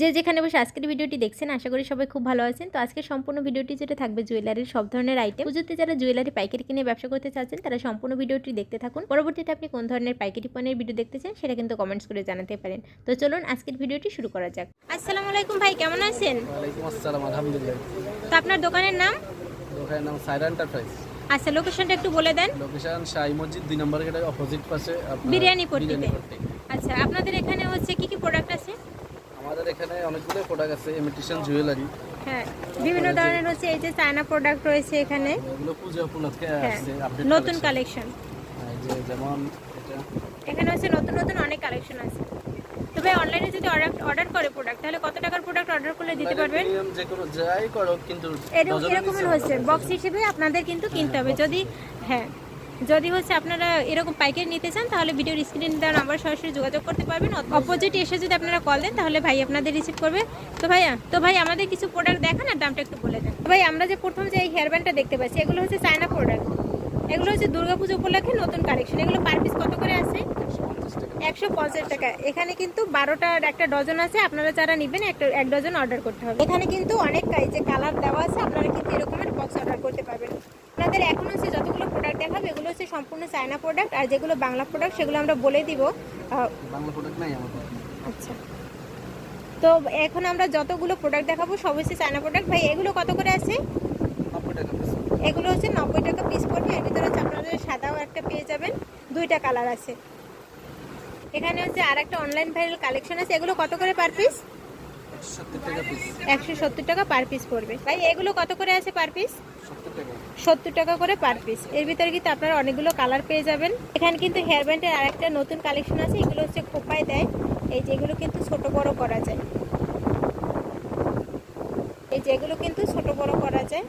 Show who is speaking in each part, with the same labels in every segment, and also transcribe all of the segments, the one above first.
Speaker 1: যে যেখানে বসে আজকের ভিডিওটি দেখছেন আশা করি সবাই খুব ভালো আছেন। তো আজকের সম্পূর্ণ ভিডিওটি যেটা থাকবে জুয়েলারির সব ধরনের আইটেম পুজোতে যারা জুয়েলারি পাইকারি কিনে ব্যবসা করতে চাচ্ছেন তারা সম্পূর্ণ ভিডিওটি দেখতে থাকুন। পরবর্তীতে আপনি কোন ধরনের পাইকারি পণ্যের ভিডিও দেখতে চান সেটা কিন্তু কমেন্টস করে জানাতে পারেন। তো চলুন আজকের ভিডিওটি শুরু করা যাক। আসসালামু আলাইকুম ভাই কেমন আছেন?
Speaker 2: আসসালাম আলহামদুলিল্লাহ।
Speaker 1: তো আপনার দোকানের নাম?
Speaker 2: দোকানের নাম সাইরা এন্টারপ্রাইজ
Speaker 1: আচ্ছা লোকেশনটা একটু বলে দেন।
Speaker 2: লোকেশন শাহী মসজিদ দুই নম্বর গেটের অপোজিট পাশে
Speaker 1: বিরিয়ানি পট্টিতে। আচ্ছা আপনাদের এখানে হচ্ছে কি কি প্রোডাক্ট আছে?
Speaker 2: আমাদের এখানে অনেকগুলো প্রোডাক্ট আছে ইমিটেশন জুয়েলারি
Speaker 1: হ্যাঁ বিভিন্ন ধরনের হচ্ছে এই যে চায়না প্রোডাক্ট রয়েছে এখানে।
Speaker 2: এগুলো পূজা উপলক্ষে
Speaker 1: হ্যাঁ
Speaker 2: আসছে
Speaker 1: নতুন কালেকশন
Speaker 2: যেমন এটা।
Speaker 1: এখানে হচ্ছে নতুন নতুন অনেক কালেকশন আছে। তবে অনলাইনে যদি অর্ডার অর্ডার করে প্রোডাক্ট তাহলে কত টাকার প্রোডাক্ট অর্ডার করলে দিতে পারবেন?
Speaker 2: যে কোনো যাই করো কিন্তু
Speaker 1: এরকম হচ্ছে বক্স হিসেবে আপনাদের কিন্তু কিনতে হবে। যদি হ্যাঁ। যদি হচ্ছে আপনারা এরকম পাইকারি নিতে চান তাহলে ভিডিওর স্ক্রিন দেওয়া নাম্বার সরাসরি যোগাযোগ করতে পারবেন। অপোজিট এসে যদি আপনারা কল দেন তাহলে ভাই আপনাদের রিসিভ করবে। তো ভাইয়া তো ভাই আমাদের কিছু প্রোডাক্ট দেখান আর দামটা একটু বলে দেন। ভাই আমরা যে প্রথম যে এই হেয়ার ব্যান্ডটা দেখতে পাচ্ছি এগুলো হচ্ছে চায়না প্রোডাক্ট এগুলো হচ্ছে দুর্গাপুজো উপলক্ষে নতুন কালেকশন এগুলো পার পিস কত করে আছে? একশো পঞ্চাশ টাকা। এখানে কিন্তু বারোটার একটা ডজন আছে। আপনারা যারা নেবেন একটা এক ডজন অর্ডার করতে হবে। এখানে কিন্তু অনেক যে কালার দেওয়া আছে আপনারা কিন্তু এরকমের বক্স অর্ডার করতে পারবেন। আপনাদের এখন হচ্ছে যতগুলো প্রোডাক্ট দেখাবে এগুলো হচ্ছে সম্পূর্ণ চায়না প্রোডাক্ট আর যেগুলো বাংলা প্রোডাক্ট সেগুলো আমরা বলে দিব।
Speaker 2: বাংলা প্রোডাক্ট নাই আমাদের
Speaker 1: আচ্ছা। তো এখন আমরা যতগুলো প্রোডাক্ট দেখাবো সব হচ্ছে চায়না প্রোডাক্ট ভাই এগুলো কত করে আছে?
Speaker 2: 90 টাকা piece।
Speaker 1: এগুলো হচ্ছে নব্বই টাকা পিস পড়বে। এর ভিতরে হচ্ছে আপনাদের সাদাও একটা পেয়ে যাবেন দুইটা কালার আছে। এখানে হচ্ছে আর একটা অনলাইন ভাইরাল কালেকশন আছে। এগুলো কত করে পার পিস
Speaker 2: 70 টাকা পিস
Speaker 1: একশো সত্তর টাকা পার পিস পড়বে। ভাই এগুলো কত করে আছে পার পিস
Speaker 2: 70 টাকা।
Speaker 1: সত্তর টাকা করে পার পিস এর ভিতরে কিন্তু আপনারা অনেকগুলো কালার পেয়ে যাবেন। এখানে কিন্তু হেয়ার ব্যান্ডের আর একটা নতুন কালেকশন আছে। এগুলো হচ্ছে খোপায় দেয়। এই যেগুলো কিন্তু ছোট বড় করা যায়। এই যেগুলো কিন্তু ছোট বড় করা যায়।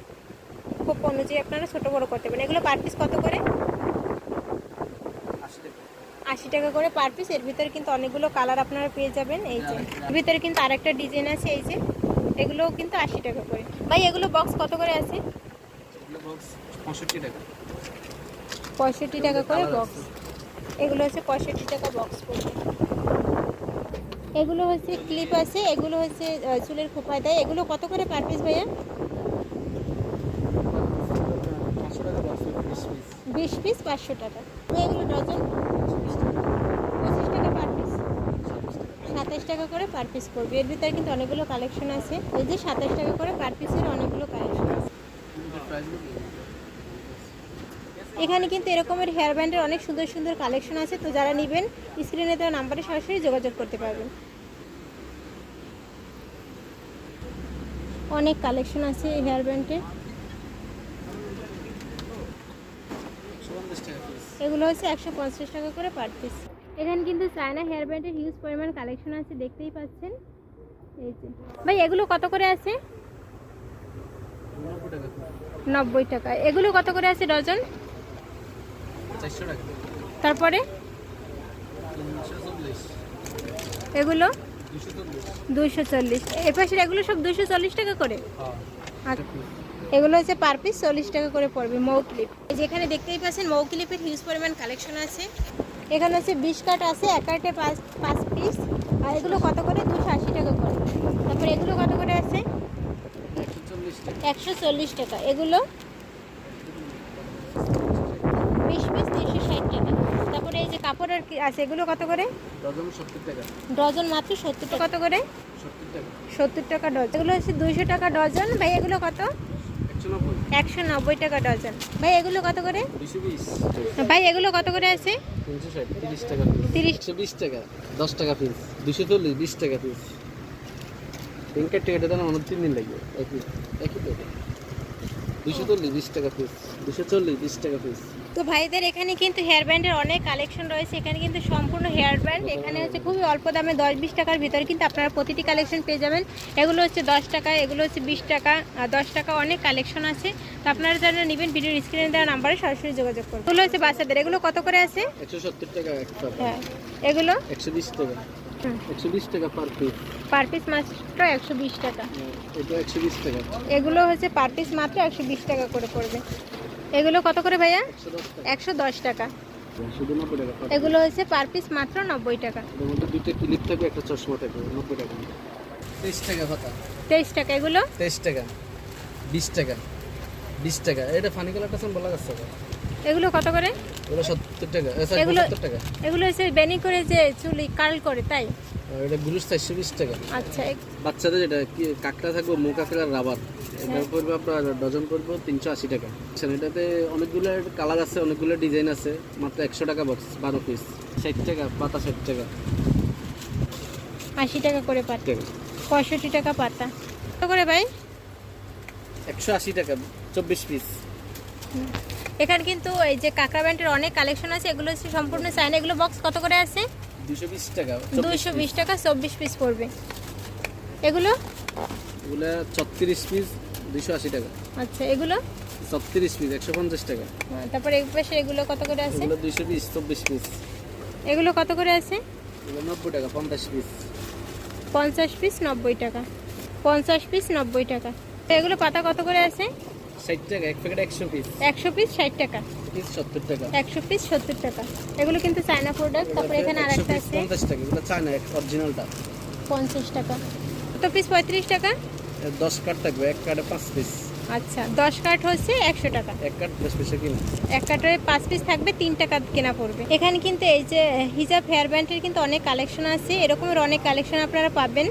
Speaker 1: খুব অনুযায়ী আপনারা ছোট বড় করতে পারেন। এগুলো পার পিস কত করে?
Speaker 2: 80 টাকা
Speaker 1: আশি টাকা করে পার পিস এর ভিতরে কিন্তু অনেকগুলো কালার আপনারা পেয়ে যাবেন। এই যে এর ভিতরে কিন্তু আরেকটা ডিজাইন আছে এই যে এগুলোও কিন্তু আশি টাকা করে। ভাই এগুলো বক্স কত করে আছে?
Speaker 2: এগুলো বক্স 65 টাকা।
Speaker 1: পঁয়ষট্টি টাকা করে বক্স এগুলো হচ্ছে পঁয়ষট্টি টাকা বক্স পড়বে এগুলো হচ্ছে ক্লিপ আছে এগুলো হচ্ছে চুলের খোপায়। দেয় এগুলো কত করে পার পিস ভাইয়া?
Speaker 2: 500 টাকা বক্স 20 পিস
Speaker 1: বিশ পিস পাঁচশো টাকা। এগুলো ডজন পঁচিশ টাকা পার পিস সাতাশ টাকা করে পার পিস পড়বে এর ভিতরে কিন্তু অনেকগুলো কালেকশন আছে। এই যে সাতাশ টাকা করে পার পিসের অনেকগুলো কালেকশন আছে। এখানে কিন্তু এরকমের হেয়ার ব্যান্ডের অনেক সুন্দর সুন্দর কালেকশন আছে। তো যারা নেবেন স্ক্রিনে দেওয়া নাম্বারে সরাসরি যোগাযোগ করতে পারবেন। অনেক কালেকশন আছে এই হেয়ার ব্যান্ডের এগুলো হচ্ছে একশো পঞ্চাশ টাকা করে পার পিস এখানে কিন্তু চায়না হেয়ার ব্যান্ডের হিউজ পরিমাণ কালেকশন আছে, দেখতেই পাচ্ছেন। এই যে। ভাই, এগুলো কত করে আছে? নব্বই টাকা। এগুলো কত করে আছে ডজন? তারপরে? এগুলো? দুইশো চল্লিশ। এ পাশের এগুলো সব দুইশো চল্লিশ টাকা করে?
Speaker 2: হ্যাঁ
Speaker 1: এগুলো হচ্ছে পার পিস চল্লিশ টাকা করে পড়বে মৌ ক্লিপ। যেখানে দেখতেই পাচ্ছেন, মৌ ক্লিপের হিউজ পরিমাণ কালেকশন আছে। এখানে হচ্ছে বিশ কাট আছে এক কাটে পাঁচ পাঁচ পিস আর এগুলো কত করে? দুশো আশি টাকা করে। তারপর এগুলো কত করে আছে?
Speaker 2: একশো চল্লিশ টাকা।
Speaker 1: এগুলো বিশ পিস তিনশো ষাট টাকা। তারপরে এই যে কাপড়ের কি আছে এগুলো কত করে?
Speaker 2: ডজন
Speaker 1: মাত্র সত্তর টাকা। কত করে?
Speaker 2: সত্তর টাকা
Speaker 1: ডজন। এগুলো হচ্ছে দুইশো টাকা ডজন। ভাই এগুলো কত?
Speaker 2: একশো নব্বই।
Speaker 1: একশো নব্বই টাকা ডজন। ভাই, এগুলো কত করে? ভাই, এগুলো কত করে আছে?
Speaker 2: তিরিশ। বিশ টাকা দশ টাকা পিস দুশো চল্লিশ বিশ টাকা পিস পিঙ্কের টিকিটের দাম আমার তিন দিন লাগবে একই একই তো দুশো চল্লিশ বিশ টাকা পিস দুশো চল্লিশ বিশ টাকা পিস।
Speaker 1: তো ভাইদের এখানে কিন্তু হেয়ার ব্যান্ডের অনেক কালেকশন রয়েছে। এখানে কিন্তু সম্পূর্ণ হেয়ার ব্যান্ড এখানে হচ্ছে খুবই অল্প দামে দশ বিশ টাকার ভিতরে কিন্তু আপনারা প্রতিটি কালেকশন পেয়ে যাবেন। এগুলো হচ্ছে দশ টাকা এগুলো হচ্ছে বিশ টাকা আর দশ টাকা অনেক কালেকশন আছে। তো আপনারা যারা নেবেন ভিডিওর স্ক্রিনে দেওয়া নাম্বারে সরাসরি যোগাযোগ করুন। এগুলো হচ্ছে বাচ্চাদের। এগুলো কত করে আছে?
Speaker 2: একশো সত্তর টাকা
Speaker 1: হ্যাঁ। এগুলো?
Speaker 2: একশো বিশ টাকা।
Speaker 1: হুম।
Speaker 2: একশো বিশ টাকা পার পিস
Speaker 1: পার পিস মাত্র একশো বিশ টাকা।
Speaker 2: এটা একশো বিশ টাকা।
Speaker 1: এগুলো হচ্ছে পার পিস মাত্র একশো বিশ টাকা করে পড়বে। এগুলো কত করে ভাইয়া?
Speaker 2: একশো দশ টাকা।
Speaker 1: এগুলো হচ্ছে পার পিস মাত্র নব্বই টাকা।
Speaker 2: এর মধ্যে দুইটা ক্লিপ থাকবে একটা চশমা থাকবে নব্বই টাকা তেইশ টাকা পাতা
Speaker 1: তেইশ টাকা এগুলো?
Speaker 2: তেইশ টাকা বিশ টাকা বিশ টাকা। এটা ফানি কালারটা শুন বলা যাচ্ছে
Speaker 1: এগুলো কত করে?
Speaker 2: ওটা সত্তর টাকা
Speaker 1: এগুলো-
Speaker 2: টাকা।
Speaker 1: এগুলো হচ্ছে বেনি করে যে চুলি কার্ল করে তাই?
Speaker 2: আর এটা চারশো বিশ টাকা
Speaker 1: আচ্ছা
Speaker 2: বাচ্চাদের এটা কাঁকড়া থাকব মৌ কাঁকড়ার রাবার এটা পড়বে আপনার ডজন পড়বে তিনশো আশি টাকা। আচ্ছা এটাতে অনেকগুলো কালার আছে অনেকগুলো ডিজাইন আছে মাত্র একশো টাকা বক্স বারো পিস ষাট টাকা পাতা ষাট টাকা।
Speaker 1: আশি টাকা করে পাতা।
Speaker 2: টাকা
Speaker 1: পঁয়ষট্টি টাকা পাতা। কত করে ভাই?
Speaker 2: একশো আশি টাকা চব্বিশ পিস
Speaker 1: এখানে কিন্তু এই যে কাঁকড়া ব্যান্ডের অনেক কালেকশন আছে এগুলো হচ্ছে সম্পূর্ণ চাইনা এগুলো বক্স কত করে আছে?
Speaker 2: দুশো বিশ টাকা
Speaker 1: দুইশো বিশ টাকা চব্বিশ পিস পড়বে। এগুলো?
Speaker 2: এগুলো ছত্রিশ পিস দুশো আশি টাকা।
Speaker 1: আচ্ছা এগুলো?
Speaker 2: ছত্রিশ পিস একশো পঞ্চাশ টাকা।
Speaker 1: হ্যাঁ, তারপরে এই পাশে এগুলো কত করে আছে?
Speaker 2: এগুলো দুইশো বিশ চব্বিশ পিস
Speaker 1: এগুলো কত করে আছে?
Speaker 2: এগুলো নব্বই টাকা পঞ্চাশ পিস
Speaker 1: পঞ্চাশ পিস নব্বই টাকা। পঞ্চাশ পিস নব্বই টাকা। তো এগুলো পাতা কত করে আছে?
Speaker 2: ষাট টাকা এক প্যাকেট একশো পিস
Speaker 1: একশো পিস ষাট টাকা।
Speaker 2: পিস টাকা।
Speaker 1: একশো পিস সত্তর টাকা। এগুলো কিন্তু চায়না প্রোডাক্ট তারপরে এখানে আরেকটা আছে।
Speaker 2: টাকা অরিজিনালটা
Speaker 1: কত পিস পঁয়ত্রিশ টাকা?
Speaker 2: দশ কাঠ থাকবে এক কার্ডে পিস
Speaker 1: আচ্ছা হচ্ছে একশো টাকা।
Speaker 2: এক পিসে কিনা।
Speaker 1: এক পিস থাকবে টাকা কেনা পড়বে। এখানে কিন্তু এই যে হিজাব হেয়ার ব্যান্ডের কিন্তু অনেক কালেকশন আছে এরকমের অনেক কালেকশন আপনারা পাবেন।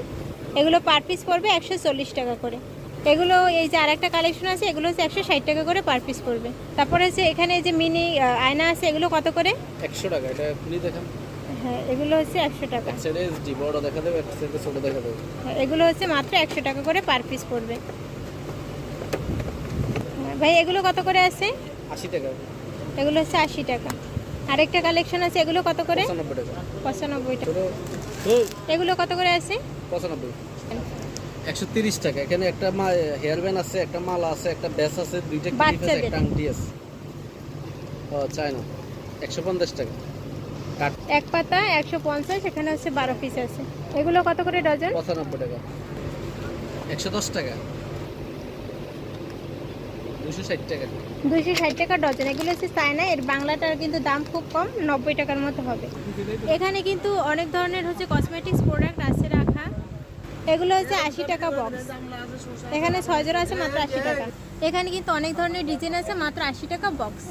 Speaker 1: এগুলো পার পিস পড়বে একশো চল্লিশ টাকা করে। এগুলো এই যে আরেকটা কালেকশন আছে এগুলো হচ্ছে একশো ষাট টাকা করে পার পিস পড়বে। তারপরে হচ্ছে এখানে যে মিনি আয়না আছে এগুলো কত করে?
Speaker 2: একশো টাকা এটা খুলি দেখান।
Speaker 1: হ্যাঁ এগুলো হচ্ছে একশো টাকা।
Speaker 2: এক সাইডে জি বড় দেখা দেবে ছোট দেখা দেবে।
Speaker 1: হ্যাঁ, এগুলো হচ্ছে মাত্র একশো টাকা করে পার পিস পড়বে। ভাই এগুলো কত করে আছে?
Speaker 2: আশি টাকা।
Speaker 1: এগুলো হচ্ছে আশি টাকা। আরেকটা কালেকশন আছে এগুলো কত করে?
Speaker 2: পঁচানব্বই টাকা।
Speaker 1: এগুলো কত করে আছে?
Speaker 2: পঁচানব্বই। একশো তিরিশ টাকা। এখানে একটা হেয়ার ব্যান্ড আছে একটা মালা আছে একটা ব্যাস আছে দুইটা ক্লিপ আছে একটা আংটি আছে। ও চাই না একশো পঞ্চাশ টাকা।
Speaker 1: এক পাতা একশো পঞ্চাশ এখানে হচ্ছে বারো পিস আছে। এগুলো কত করে ডজন?
Speaker 2: পঁচানব্বই টাকা। একশো দশ টাকা। দুশো ষাট টাকা।
Speaker 1: দুইশো ষাট টাকা ডজন। এগুলো হচ্ছে চায়না এর বাংলাটার কিন্তু দাম খুব কম নব্বই টাকার মতো হবে। এখানে কিন্তু অনেক ধরনের হচ্ছে কসমেটিক্স প্রোডাক্ট এগুলো হচ্ছে আশি টাকা বক্স এখানে ছয় জোড়া আছে, মাত্র আশি টাকা। এখানে কিন্তু অনেক ধরনের ডিজাইন আছে, মাত্র আশি টাকা বক্স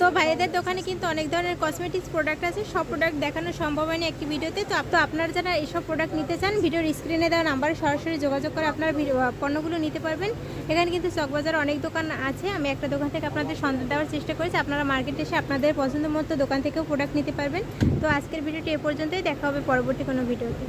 Speaker 1: তো ভাইদের দোকানে কিন্তু অনেক ধরনের কসমেটিক্স প্রোডাক্ট আছে, সব প্রোডাক্ট দেখানো সম্ভব হয়নি একটি ভিডিওতে। তো তো আপনারা যারা এইসব প্রোডাক্ট নিতে চান, ভিডিওর স্ক্রিনে দেওয়া নাম্বারে সরাসরি যোগাযোগ করে আপনারা পণ্যগুলো নিতে পারবেন। এখানে কিন্তু চকবাজার অনেক দোকান আছে, আমি একটা দোকান থেকে আপনাদের সন্ধান দেওয়ার চেষ্টা করেছি। আপনারা মার্কেটে এসে আপনাদের পছন্দ মতো দোকান থেকেও প্রোডাক্ট নিতে পারবেন। তো আজকের ভিডিওটি এ পর্যন্তই, দেখা হবে পরবর্তী কোনো ভিডিওতে।